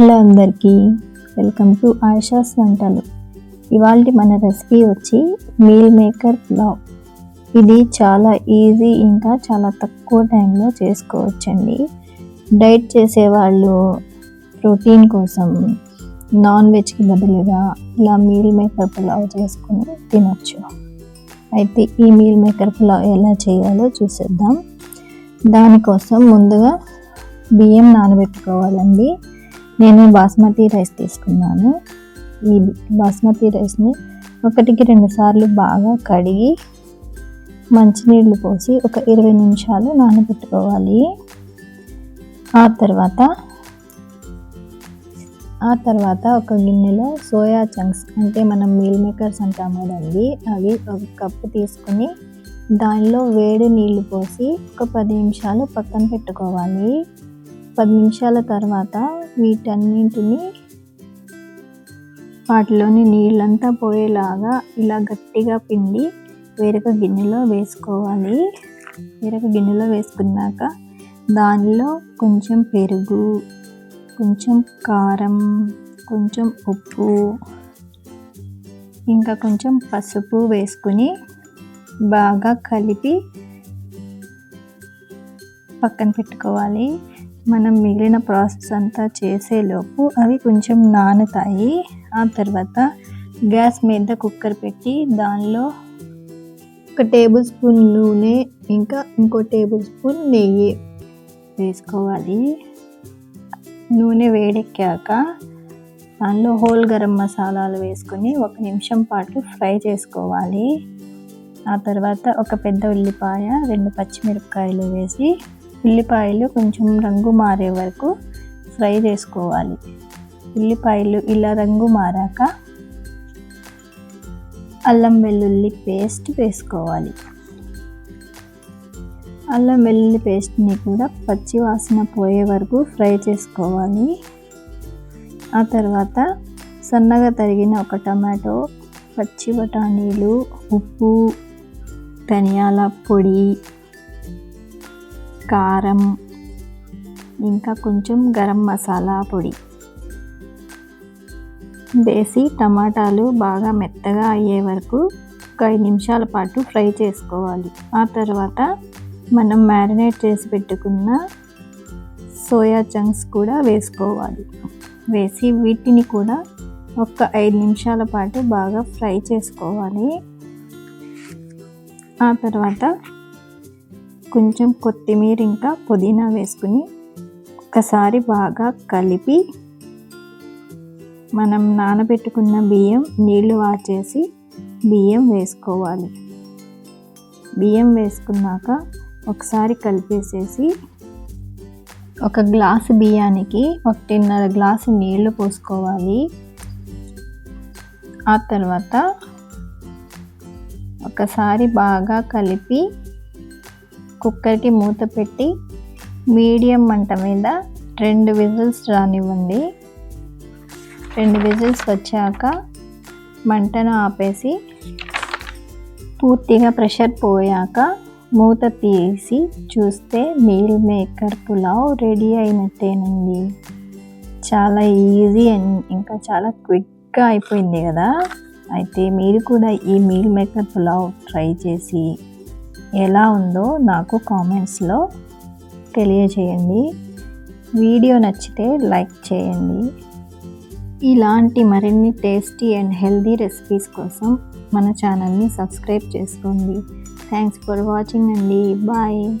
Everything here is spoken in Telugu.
హలో అందరికీ వెల్కమ్ టు ఆయిషాస్ వంటలు. ఇవాళ మన రెసిపీ వచ్చి మీల్ మేకర్ పులావ్. ఇది చాలా ఈజీ ఇంకా చాలా తక్కువ టైంలో చేసుకోవచ్చండి. డైట్ చేసేవాళ్ళు ప్రోటీన్ కోసం నాన్ వెజ్కి బదులుగా ఇలా మీల్ మేకర్ పులావ్ చేసుకుని తినొచ్చు. అయితే ఈ మీల్ మేకర్ పులావ్ ఎలా చేయాలో చూసేద్దాం. దానికోసం ముందుగా బియ్యం నానబెట్టుకోవాలండి. నేను బాస్మతి రైస్ తీసుకున్నాను. ఈ బాస్మతి రైస్ని ఒకటికి రెండు సార్లు బాగా కడిగి మంచినీళ్ళు పోసి ఒక ఇరవై నిమిషాలు నానబెట్టుకోవాలి. ఆ తర్వాత ఆ తర్వాత ఒక గిన్నెలో సోయా చంక్స్ అంటే మనం మీల్ మేకర్స్ అంటాము కదండి అవి ఒక కప్పు తీసుకుని దానిలో వేడి నీళ్ళు పోసి ఒక పది నిమిషాలు పక్కన పెట్టుకోవాలి. పది నిమిషాల తర్వాత వీటన్నింటిని వాటిలోని నీళ్ళంతా పోయేలాగా ఇలా గట్టిగా పిండి వేరొక గిన్నెలో వేసుకోవాలి. వేరొక గిన్నెలో వేసుకున్నాక దానిలో కొంచెం పెరుగు కొంచెం కారం కొంచెం ఉప్పు ఇంకా కొంచెం పసుపు వేసుకుని బాగా కలిపి పక్కన పెట్టుకోవాలి. మనం మిగిలిన ప్రాసెస్ అంతా చేసేలోపు అవి కొంచెం నానుతాయి. ఆ తర్వాత గ్యాస్ మీద కుక్కర్ పెట్టి దానిలో ఒక టేబుల్ స్పూన్ నూనె ఇంకా ఇంకో టేబుల్ స్పూన్ నెయ్యి వేసుకోవాలి. నూనె వేడెక్కాక దానిలో హోల్ గరం మసాలాలు వేసుకొని ఒక నిమిషం పాటు ఫ్రై చేసుకోవాలి. ఆ తర్వాత ఒక పెద్ద ఉల్లిపాయ రెండు పచ్చిమిరపకాయలు వేసి ఉల్లిపాయలు కొంచెం రంగు మారే వరకు ఫ్రై చేసుకోవాలి. ఉల్లిపాయలు ఇలా రంగు మారాక అల్లం వెల్లుల్లి పేస్ట్ వేసుకోవాలి. అల్లం వెల్లుల్లి పేస్ట్ని కూడా పచ్చి వాసన పోయే వరకు ఫ్రై చేసుకోవాలి. ఆ తర్వాత సన్నగా తరిగిన ఒక టమాటో పచ్చి బఠానీలు ఉప్పు ధనియాల పొడి కారం ఇంకా కొంచెం గరం మసాలా పొడి. వేసి టమాటాలు బాగా మెత్తగా అయ్యే వరకు ఒక ఐదు నిమిషాల పాటు ఫ్రై చేసుకోవాలి. ఆ తర్వాత మనం మ్యారినేట్ చేసి పెట్టుకున్న సోయా చంక్స్ కూడా వేసుకోవాలి. వేసి వీటిని కూడా ఒక ఐదు నిమిషాల పాటు బాగా ఫ్రై చేసుకోవాలి. ఆ తర్వాత కొంచెం కొత్తిమీర ఇంకా పుదీనా వేసుకుని ఒకసారి బాగా కలిపి మనం నానబెట్టుకున్న బియ్యం నీళ్ళు వాచేసి బియ్యం వేసుకోవాలి. బియ్యం వేసుకున్నాక ఒకసారి కలిపేసేసి ఒక గ్లాసు బియ్యానికి ఒకటిన్నర గ్లాసు నీళ్ళు పోసుకోవాలి. ఆ తర్వాత ఒకసారి బాగా కలిపి కుక్కర్కి మూత పెట్టి మీడియం మంట మీద రెండు విజిల్స్ రానివ్వండి. రెండు విజిల్స్ వచ్చాక మంటను ఆపేసి పూర్తిగా ప్రెషర్ పోయాక మూత తీసి చూస్తే మీల్ మేకర్ పులావ్ రెడీ అయినట్టేనండి. చాలా ఈజీ అండ్ ఇంకా చాలా క్విక్గా అయిపోయింది కదా. అయితే మీరు కూడా ఈ మీల్ మేకర్ పులావ్ ట్రై చేసి ఎలా ఉందో నాకు కామెంట్స్లో తెలియజేయండి. వీడియో నచ్చితే లైక్ చేయండి. ఇలాంటి మరిన్ని టేస్టీ అండ్ హెల్దీ రెసిపీస్ కోసం మన ఛానల్ని సబ్స్క్రైబ్ చేసుకోండి. థ్యాంక్స్ ఫర్ వాచింగ్ అండి. బాయ్.